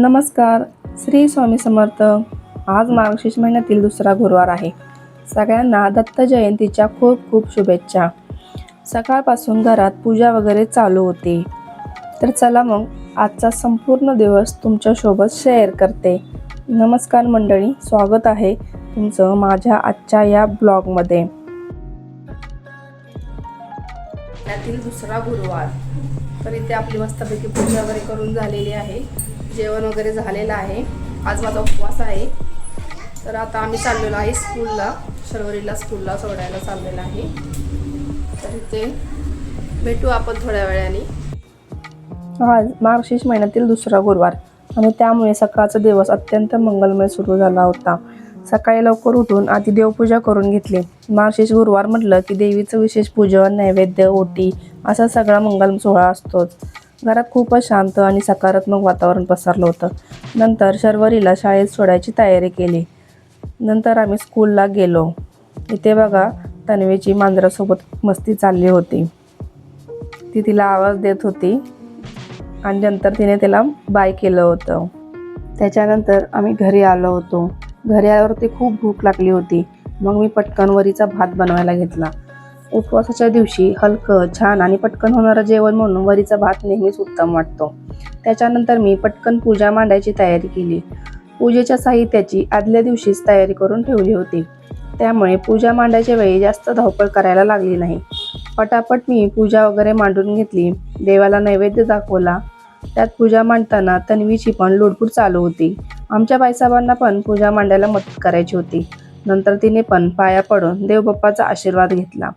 नमस्कार श्री स्वामी समर्थ. आज मार्गशीर्ष महिन्यातील दुसरा गुरुवार आहे. सगळ्यांना दत्त जयंतीच्या खूप खूप शुभेच्छा. सकाळपासून घरात पूजा वगैरे चालू होती. तर चला मग आजचा संपूर्ण दिवस तुमच्यासोबत शेअर करते. नमस्कार मंडळी स्वागत आहे तुमचं माझ्या आजच्या या ब्लॉगमध्ये त्यातील दुसरा गुरुवार. तर इथे आपली मस्तपैकी पूजा वगैरे करून झालेली आहे. जेवण वगैरे झालेलं आहे. आज माझा उपवास आहे. तर आता आम्ही चाललेलो आहे स्कूलला शर्वरीला स्कूलला सोडायला चाललेलं आहे. तर इथे भेटू आपण थोड्या वेळाने. आज मार्गशीर्ष महिन्यातील दुसरा गुरुवार आणि त्यामुळे सकाळचा दिवस अत्यंत मंगलमय सुरू झाला होता. सकाळी लवकर उठून आधी देवपूजा करून घेतली. मार्गशीर्ष गुरुवार म्हटलं की देवीचं विशेष पूजन नैवेद्य ओटी असा सगळा मंगल सोहळा असतोच. घरात खूपच शांत आणि सकारात्मक वातावरण पसरलं होतं. नंतर शर्वरीला शाळेत सोडायची तयारी केली. नंतर आम्ही स्कूलला गेलो. इथे बघा तन्वीची मांजरासोबत मस्ती चालली होती. ती तिला आवाज देत होती आणि नंतर तिने त्याला बाय केलं होतं. त्याच्यानंतर आम्ही घरी आलो होतो. घरी आल्यावरती खूप भूक लागली होती. मग मी पटकन वरीचा भात बनवायला घेतला. उपवासाच्या दिवशी हलकं छान आणि पटकन होणारं जेवण म्हणून वरीचा भात नेहमीच उत्तम वाटतो. त्याच्यानंतर मी पटकन पूजा मांडायची तयारी केली. पूजेच्या साहित्याची आदल्या दिवशीच तयारी करून ठेवली होती. त्यामुळे पूजा मांडायच्या वेळी जास्त धावपळ करायला लागली नाही. पटापट मी पूजा वगैरे मांडून घेतली. देवाला नैवेद्य दाखवला. त्यात पूजा मांडताना तन्वीची पण लुडपूड चालू होती. आमच्या बाईसाहेबांना पण पूजा मांडायला मदत करायची होती. नंतर तिने पण पाया पडून देवबाप्पाचा आशीर्वाद घेतला.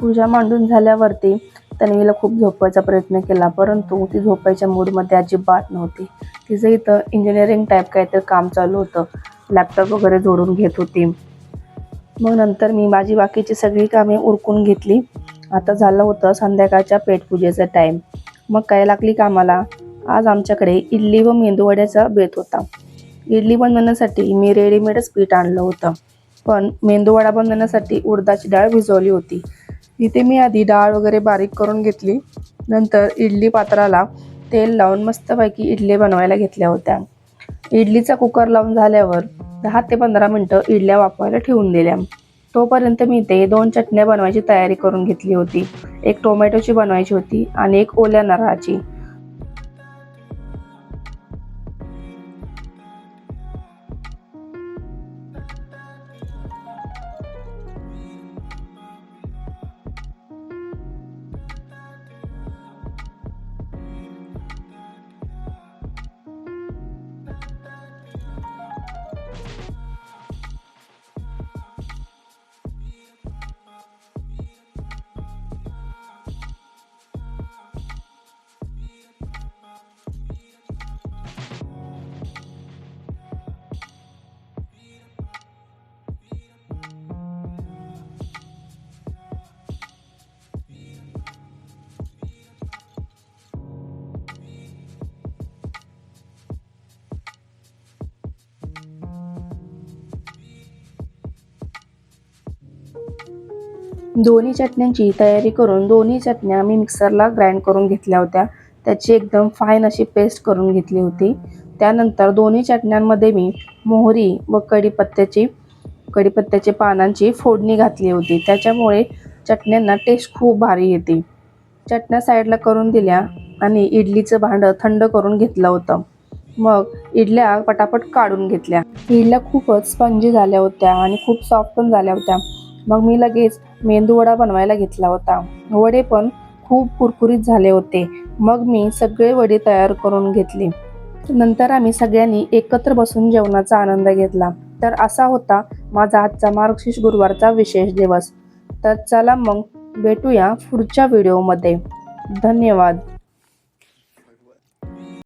पूजा मांडून झाल्यावरती तन्वीला खूप झोपायचा प्रयत्न केला परंतु ती झोपायच्या मूडमध्ये अजिबात नव्हती. तिचं इथं इंजिनिअरिंग टाईप काहीतरी काम चालू होतं. लॅपटॉप वगैरे जोडून घेत होती. मग नंतर मी माझी बाकीची सगळी कामे उरकून घेतली. आता झालं होतं संध्याकाळच्या पेटपूजेचा टाईम मग काय लागली कामाला? आज आमच्याकडे इडली व मेंदूवड्याचा बेत होता. इडली बनवण्यासाठी मी रेडीमेडच पीठ आणलं होतं. पण मेंदूवडा बनवण्यासाठी उडदाची डाळ भिजवली होती. इथे मी आधी डाळ वगैरे बारीक करून घेतली. नंतर इडली पात्राला तेल लावून मस्तपैकी इडली बनवायला घेतल्या होत्या. इडलीचा कुकर लावून झाल्यावर दहा ते पंधरा मिनटं इडल्या वापरायला ठेवून दिल्या. तोपर्यंत मी ते दोन चटण्या बनवायची तयारी करून घेतली होती. एक टोमॅटोची बनवायची होती आणि एक ओल्या नारळाची. दोन्ही चटण्यांची तयारी करून दोन्ही चटण्या मी मिक्सरला ग्राइंड करून घेतल्या होत्या. त्याची एकदम फाईन अशी पेस्ट करून घेतली होती. त्यानंतर दोन्ही चटण्यांमध्ये मी मोहरी व कढीपत्त्याची कढीपत्त्याच्या पानांची फोडणी घातली होती. त्याच्यामुळे चटण्यांना टेस्ट खूप भारी येते. चटण्या साईडला करून दिल्या आणि इडलीचं भांडं थंड करून घेतलं होतं. मग इडल्या पटापट काढून घेतल्या. इडल्या खूपच स्पंजी झाल्या होत्या आणि खूप सॉफ्ट पण झाल्या होत्या. मग मी लगेच मेंदूवडा बनवायला घेतला होता. वडे पण खूप कुरकुरीत झाले होते. मग मी सगळे वडे तयार करून घेतले. नंतर आम्ही सगळ्यांनी एकत्र बसून जेवणाचा आनंद घेतला. तर असा होता माझा आजचा मार्गशीर्ष गुरुवारचा विशेष दिवस. तर चला मग भेटूया पुढच्या व्हिडिओमध्ये. धन्यवाद.